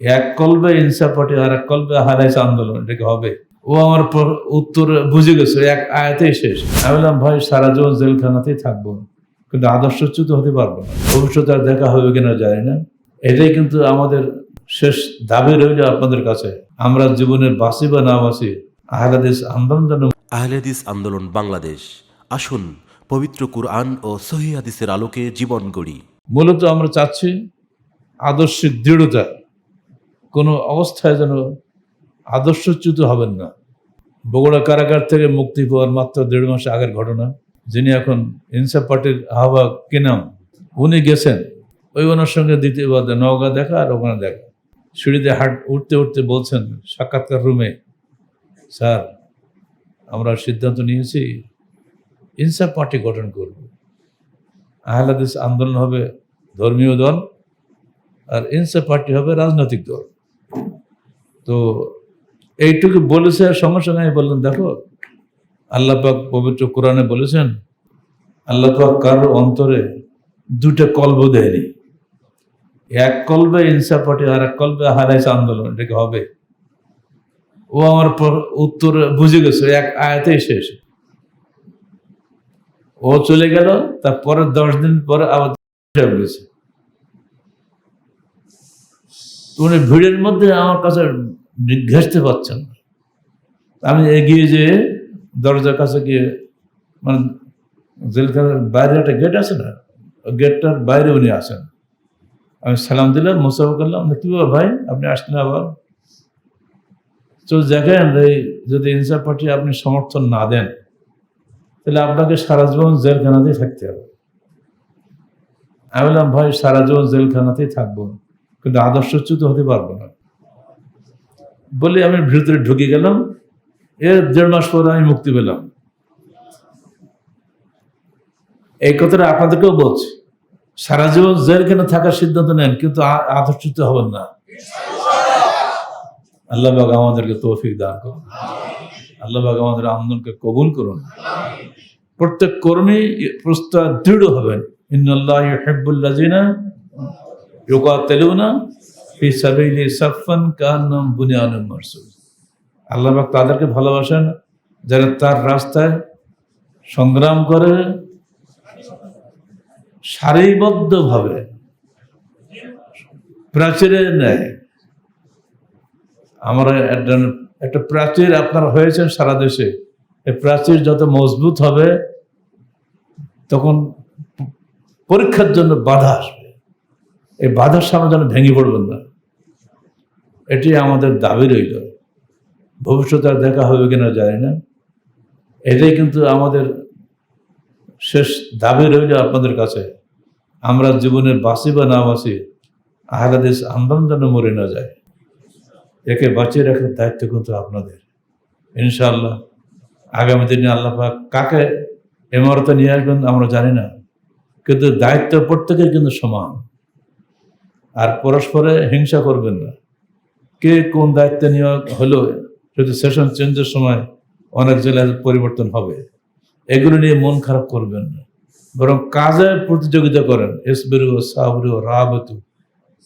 এক কলবে ইনসাফ পার্টি আর এক কলবে হারাইছে আন্দোলন এটাকে হবে? ও আমার পর উত্তর বুঝে গেছে এক আয়াতেই শেষ। আমি বললাম ভাই সারা জীবন জেলখানাতেই থাকব। কিন্তু আদর্শচ্যুত হতে পারব না। ভবিষ্যতে আর দেখা হবে কিনা জানি না। এটাই কিন্তু আমাদের শেষ দাবি রইল আপনাদের কাছে। আমরা জীবনের বাসি বা না বাসি আহলাদিস আন্দোলন যেন আহলেদিস আন্দোলন বাংলাদেশ। আসুন পবিত্র কুরআন ও সহি হাদিসের আলোকে জীবন গড়ি। মূলত আমরা চাচ্ছি আদর্শিক দৃঢ়তা। কোনো অবস্থায় যেন আদর্শচ্যুত হবেন না। বগুড়া কারাগার থেকে মুক্তি পাওয়ার মাত্র দেড় মাস আগের ঘটনা, যিনি এখন ইনসাফ পার্টির আহ্বায়ক কেনাম, উনি গেছেন। ওই ওনার সঙ্গে দ্বিতীয়বার নওগাঁ দেখা আর ওখানে দেখা। সিঁড়িতে হাট, উঠতে উঠতে বলছেন, সাক্ষাৎকার রুমে। স্যার, আমরা সিদ্ধান্ত নিয়েছি, ইনসাফ পার্টি গঠন করব। আহলাদিস আন্দোলন হবে ধর্মীয় দল আর ইনসাফ পার্টি হবে রাজনৈতিক দল। তো এইটুকু বলেছে আর সঙ্গে সঙ্গে আমি বললাম দেখো, আল্লাহ পাক পবিত্র কোরআনে বলেছেন, আল্লাহ পাক কারোর অন্তরে দুটো কল্ব দেয়নি। এক কলবে ইনসাফ পার্টি আর এক কল্পে হারাইছে আন্দোলন, এটা কি হবে? ও আমার উত্তর বুঝে গেছে, এক আয়াতেই শেষ। ও চলে গেল তারপরে দশ দিন পরে আবার গেছে। উনি ভিড়ের মধ্যে আমার কাছে ঘেসতে পারছেন। আমি এগিয়ে যেয়ে দরজার কাছে গিয়ে মানে জেলখানার বাইরে একটা গেট আছে না গেটটার বাইরে উনি আসেন আমি সালাম দিলাম, মোসাফা করলাম কি বাবা ভাই? আপনি আসলেন আবার? তো দেখেন এই যদি ইনসাফ পার্টি আপনি সমর্থন না দেন, তাহলে আপনাকে সারা জীবন জেলখানাতেই থাকতে হবে। আমি বললাম, ভাই, সারা জীবন জেলখানাতেই থাকব। কিন্তু আদর্শচ্যুত হতে পারব না। বলে আমি ভিতরে ঢুকে গেলাম। এর দেড় মাস পরে আমি মুক্তি পেলাম। এই কথাটা আপনাদেরকেও বলছি। সারা জীবন জেলখানে থাকার সিদ্ধান্ত নেন, কিন্তু আদর্শচ্যুত হবেন না। আল্লাহ বাগ আমাদেরকে তৌফিক দান করুন। আল্লাহ বাগ আমাদের আন্দোলনকে কবুল করুন। প্রত্যেক কর্মী প্রস্তাব দৃঢ় হবেন। ইন্নাল্লাহ ইউহিব্বুল্লাযিনা ইউকাতিলুনা আল্লাহ তাদেরকে ভালোবাসেন, যারা তার রাস্তায় সংগ্রাম করে সারিবদ্ধভাবে প্রাচীরে নেয়। আমরা একটা একটা প্রাচীর আপনার হয়েছেন সারা দেশে। এই প্রাচীর যত মজবুত হবে, তখন পরীক্ষার জন্য বাধা আসবে। এই বাধার সামনে যেন ভেঙে পড়বেন না। এটি আমাদের দাবি রইল। ভবিষ্যতে আর দেখা হবে কিনা জানি না। এটাই কিন্তু আমাদের শেষ দাবি রইল আপনাদের কাছে। আমরা জীবনে বাসি বা না বাসি আহলাদিস আন্দোলন যেন মরে না যায়। একে বাঁচিয়ে রাখার দায়িত্ব কিন্তু আপনাদের। ইনশাআল্লাহ আগামী দিনে আল্লাহ পাক কাকে এমারতে নিয়ে আসবেন আমরা জানি না। কিন্তু দায়িত্ব প্রত্যেকের কিন্তু সমান। আর পরস্পরে হিংসা করবেন না। কে কোন দায়িত্ব নিয়োগ হলো, যদি সেশন চেঞ্জের সময় অনেক জেলায় পরিবর্তন হবে, এগুলো নিয়ে মন খারাপ করবেন না। বরং কাজে প্রতিযোগিতা করেন। এসবেরু, সাবরু, রাবতু।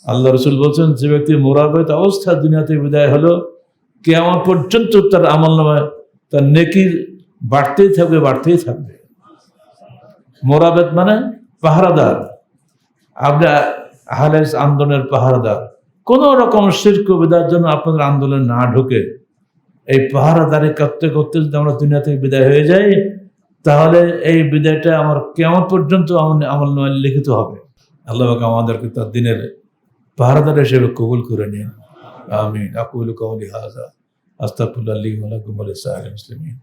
আল্লাহ রসুল বলছেন, যে ব্যক্তি মোরাবেত অবস্থা দুনিয়াতে বিদায় হলো কে আমার পর্যন্ত তার আমল নামায় তার নেকি বাড়তেই থাকবে বাড়তেই থাকবে। মোরাবেত মানে পাহারাদার। আপনি আহলেস আন্দোলনের পাহারাদার। কোন রকম শিল্প বিদায়ের জন্য আপনাদের আন্দোলন না ঢুকে এই পাহারাদারি করতে করতে যদি আমরা দুনিয়া থেকে বিদায় হয়ে যাই, তাহলে এই বিদায়টা আমার কেমন পর্যন্ত আমল নামায় লিখিত হবে। আল্লাহ আমাদেরকে তার দিনের পাহারাদার হিসেবে কবুল করে নিন। আমিন। আকুল কৌলি হাজা আস্তাকুল্লাহ আলী ওয়ালাকুম আলী সাহেব মুসলিমিন।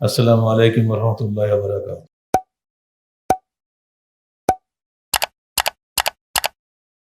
আসসালামু আলাইকুম রহমতুল্লাহ বারাকাত